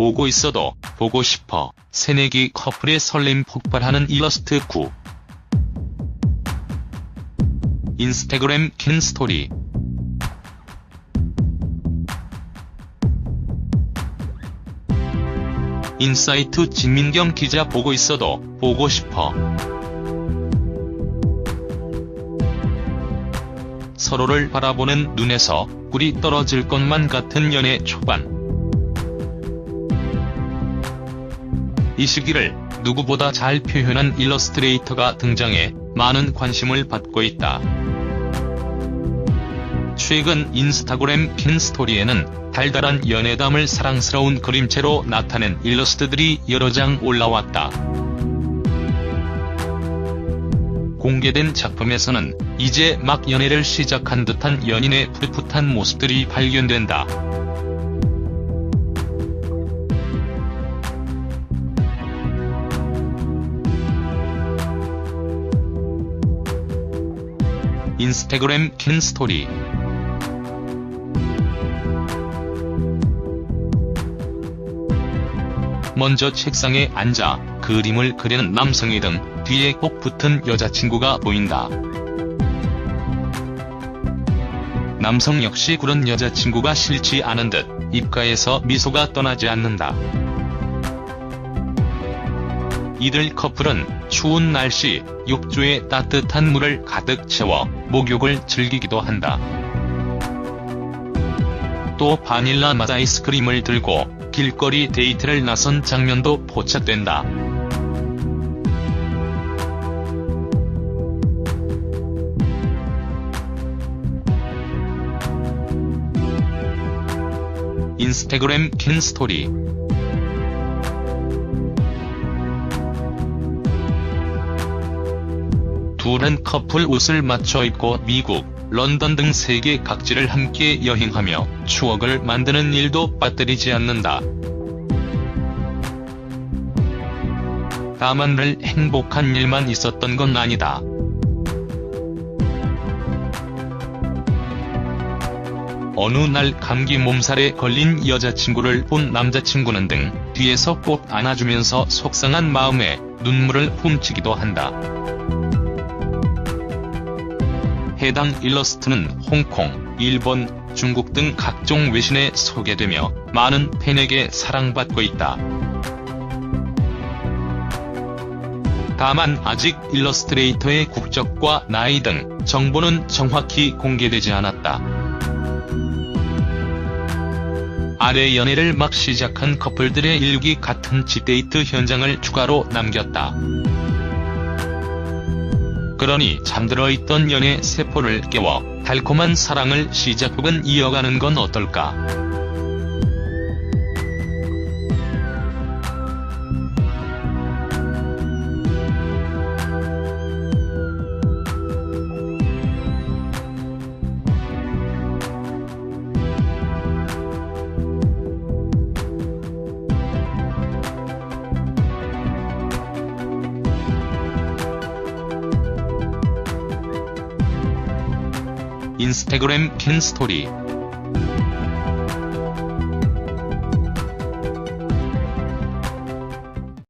보고 있어도 보고 싶어 새내기 커플의 설렘 폭발하는 일러스트 9 인스타그램 캔 스토리. 인사이트 진민경 기자 보고 있어도 보고 싶어. 서로를 바라보는 눈에서 꿀이 떨어질 것만 같은 연애 초반 이 시기를 누구보다 잘 표현한 일러스트레이터가 등장해 많은 관심을 받고 있다. 최근 인스타그램 핀 스토리에는 달달한 연애담을 사랑스러운 그림체로 나타낸 일러스트들이 여러 장 올라왔다. 공개된 작품에서는 이제 막 연애를 시작한 듯한 연인의 풋풋한 모습들이 발견된다. 인스타그램 캔 스토리 먼저 책상에 앉아 그림을 그리는 남성이 등 뒤에 꼭 붙은 여자친구가 보인다. 남성 역시 그런 여자친구가 싫지 않은 듯 입가에서 미소가 떠나지 않는다. 이들 커플은 추운 날씨 욕조에 따뜻한 물을 가득 채워 목욕을 즐기기도 한다. 또 바닐라 맛 아이스크림을 들고 길거리 데이트를 나선 장면도 포착된다. 인스타그램 캔 스토리 둘은 커플 옷을 맞춰 입고 미국, 런던 등 세계 각지를 함께 여행하며 추억을 만드는 일도 빠뜨리지 않는다. 다만 늘 행복한 일만 있었던 건 아니다. 어느 날 감기 몸살에 걸린 여자친구를 본 남자친구는 등 뒤에서 꼭 안아주면서 속상한 마음에 눈물을 훔치기도 한다. 해당 일러스트는 홍콩, 일본, 중국 등 각종 외신에 소개되며 많은 팬에게 사랑받고 있다. 다만 아직 일러스트레이터의 국적과 나이 등 정보는 정확히 공개되지 않았다. 아래 연애를 막 시작한 커플들의 일기 같은 집데이트 현장을 추가로 남겼다. 그러니 잠들어 있던 연애 세포를 깨워 달콤한 사랑을 시작 혹은 이어가는 건 어떨까? 인스타그램 캔스토리.